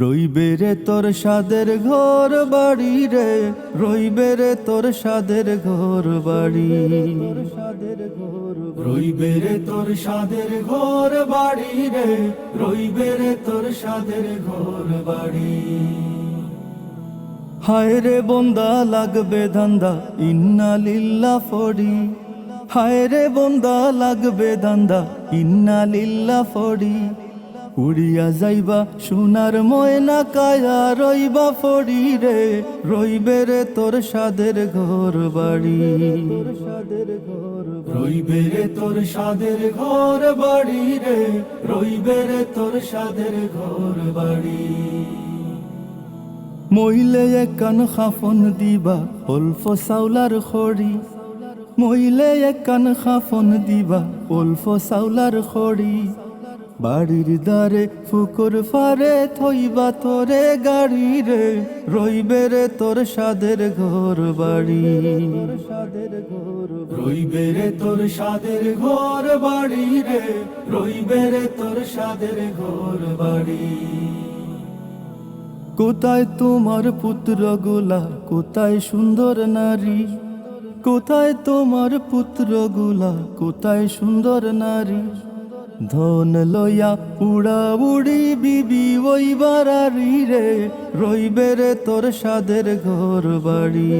রইবে রে তোর সাদের ঘর বাড়ি রে, রইবে রে তোর সাদের ঘর বাড়ি। রইবে রে তোর সাদের ঘর বাড়ি রে, রইবে রে তোর সাদের ঘর বাড়ি। হায় রে বন্দা, লাগবে ধান্দা, ইন্না লিল্লা ফড়ি। হায় রে বন্দা, লাগবে ধান্দা, ইন্না লিল্লা ফড়ি। উড়িয়া যাইবা, সোনার ময়না কায়া রইবা ফড়ি রে। রইবে রে তোর সাদের ঘর বাড়ি। রইবে রে তোর সাদের ঘর বাড়ি রে। রইবে রে তোর সাদের ঘর বাড়ি। মহিলে একান খাফন দিবা, অল্প চাউলার খড়ি। মহিলে একান খাফন দিবা, অল্প চাউলার খড়ি। বাড়ির দ্বারে ফুকুর ফারে থইবা তোরে গাড়ি রে, রইবে রে তোর সাদের ঘর বাড়ি। রইবে রে তোর সাদের ঘর বাড়ি রে, রইবে রে তোর সাদের ঘর বাড়ি। কোথায় তোমার পুত্রগুলা, কোথায় সুন্দর নারী? কোথায় তোমার পুত্রগুলা, কোথায় সুন্দর নারী? ধন লইয়া উড়া উড়ি বিবি ওই বাড়ি রে। রইবে রে তোর সাদের ঘর বাড়ি।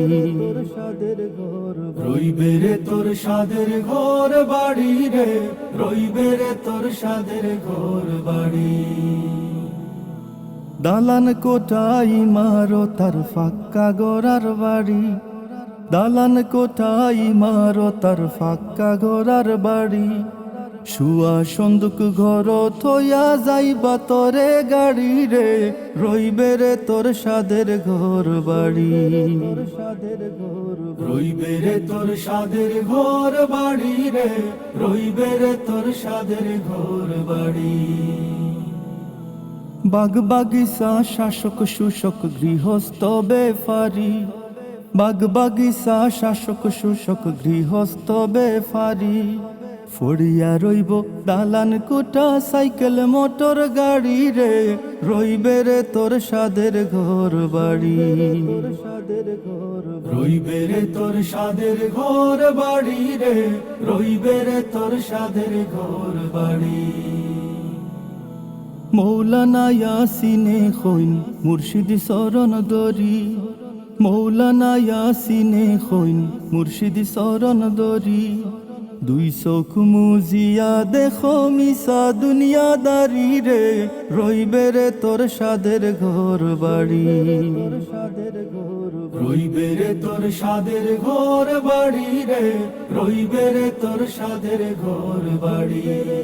রইবে রে তোর সাদের ঘর বাড়ি রে। রইবে রে তোর সাদের ঘর বাড়ি। দালান কোটাই মারো তার ফাক্কা গোরার বাড়ি। দালান কোটাই মারো তার ফাক্কা গোরার বাড়ি। শুয়া সন্দুক ঘর থইয়া যাইবা তোরে গাড়ি রে, রইবে রে তোর সাদের ঘর বাড়ি। রইবে রে তোর সাদের ঘর বাড়ি রে, রইবে রে তোর সাদের ঘর বাড়ি। বাগ বাগিচা শাসক শুশক গৃহস্থ বেফারি। বাগ বাগিচা শাসক শুশক গৃহস্থ বেফারি। ফড়িয়া রইব, দালান কোটা, সাইকেল, মোটর গাড়ি রে। রইবে রে তোর সাদের ঘর বাড়ি। রইবে রে তোর সাদের ঘর বাড়ি রে। রইবে রে তোর সাদের ঘর বাড়ি। মৌলানা ইয়াসিনে খৈন, মুর্শিদ শরণ দরি। মৌলানা ইয়াসিনে খৈন, মুর্শিদ শরণ দরি। দুই চোখ মুজিয়া দেখো মিশা দুনিয়াদারি রে। রইবে রে তোর সাদের ঘর বাড়ি। রইবে রে তোর সাদের ঘর বাড়ি রে। রইবে রে তোর সাদের ঘর বাড়ি।